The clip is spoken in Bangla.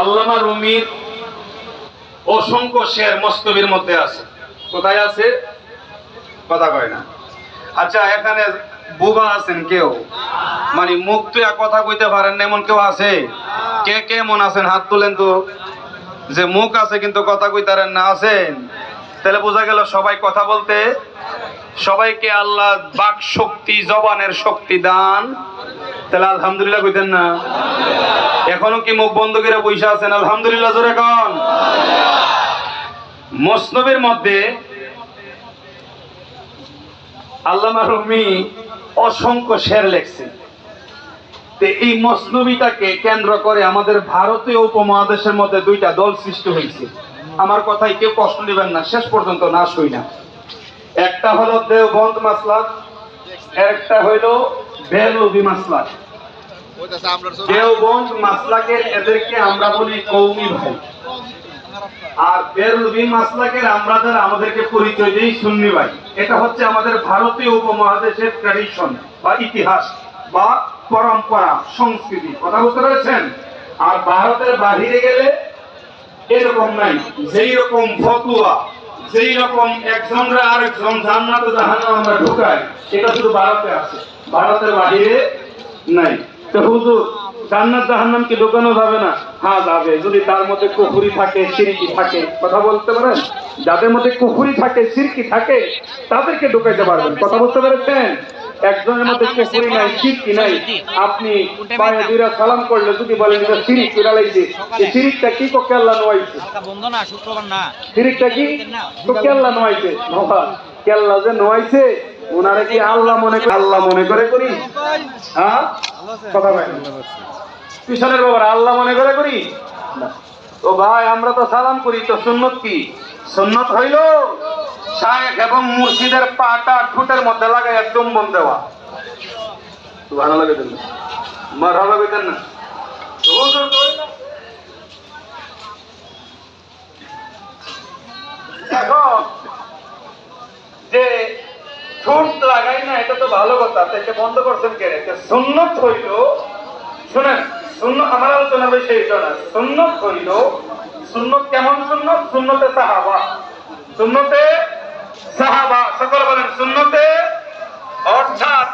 আল্লামা রুমির অসংখ্য শের মস্তবির মধ্যে আছে। কোথায় আছে? কথা কয় না। আচ্ছা এখানে আছেন কেউ? মানে মুখ কথা কইতে পারেন না, এমন কেউ আছে? কে কে আছেন? হাত তুলেন তো। যে মুখ আছে, কিন্তু কথা কইতে পারেন না, আছেন? তাহলে বোঝা গেল সবাই কথা বলতে, সবাইকে আল্লাহ বাক শক্তি, জবানের শক্তি দান তাহলে আলহামদুলিল্লাহ কইতেন না। এখনও কি মুখ বন্ধ করে বসে আছেন? আলহামদুলিল্লাহ, জোরে এখন মসনবের মধ্যে আল্লামা রুমি অসংখ্য শের লেখছে। এই মসনবিটাকে কেন্দ্র করে আমাদের ভারতীয় উপমহাদেশের মধ্যে দুইটা দল সৃষ্টি হয়েছে। আমার কথায় কেউ কষ্ট নেবেন না, শেষ পর্যন্ত না শুই না। একটা হলো দেওবন্দ মাসলাক একটা হইল বেরলুবি মাসলাক দেওবন্দ মাসলাকের এদেরকে আমরা বলি কৌমি ভাই। আর বেরলুবি মাসলাকের আমরা যারা, আমাদেরকে পরিচয় দিই সুন্নি ভাই। এটা হচ্ছে আমাদের ভারতীয় উপমহাদেশের ট্র্যাডিশন বা ইতিহাস বা পরম্পরা, সংস্কৃতি। কথা বুঝতে পেরেছেন? আর ভারতের বাহিরে গেলে এরকম নাই। যেই রকম ফতুয়া যেই রকম একজনরা আরেকজন জান্নাত জাহান্নাম আমরা ঢুকাই, এটা শুধু ভারতে আছে। ভারতের বাইরে নাই। তো হুজুর, জান্নাত জাহান্নাম কি ঢুকানো যাবে না? হ্যাঁ যাবে। যদি তার মধ্যে কুফুরি থাকে, সিরকি থাকে, কথা বলতে পারেন? যাদের মধ্যে কুফুরি থাকে, সিরকি থাকে, তাদেরকে ঢুকাইতে পারবেন। কথা বলতে পেরেছেন? একজনের মধ্যে কুফুরি নাই? সিরকি নাই আপনি পায়ে দুইরা সালাম করলে যদি বলেন এটা সিরিক ফিরালাইছে এই সিরিকটা কি কো আল্লাহ নোয়াইছে? কাকা বন্ধ না শুক্রবার না। সিরিকটা কি তো কেল্লা নোয়াইছে? কেল্লা যে নোয়াইছে? ওনারা কি আল্লাহ মনে করে আল্লাহ মনে করে করি? হ্যাঁ? কথা বলেন পিছনের বাবার আল্লাহ মনে করে করি। তো ভাই আমরা তো সালাম করি তো সুন্নত কি? সুন্নত হইল? শায়েখ এবং মুর্শিদের পাটা ঠুটের মধ্যে লাগাই একদম বন দেওয়া। ভালো লাগে মার ভালো কইতেন না। যে ঠোঁট লাগাই না, এটা তো ভালো কথা এটা বন্ধ করছেন কে সুন্নত হইল, শুনেন আমার আলোচনা বিষয় এটা না। সুন্নত হইল, সুন্নত কেমন সুন্নত? সুন্নতে সাহাবা। সুন্নতে সাহাবা সকল বলেন শূন্যতে অর্থাৎ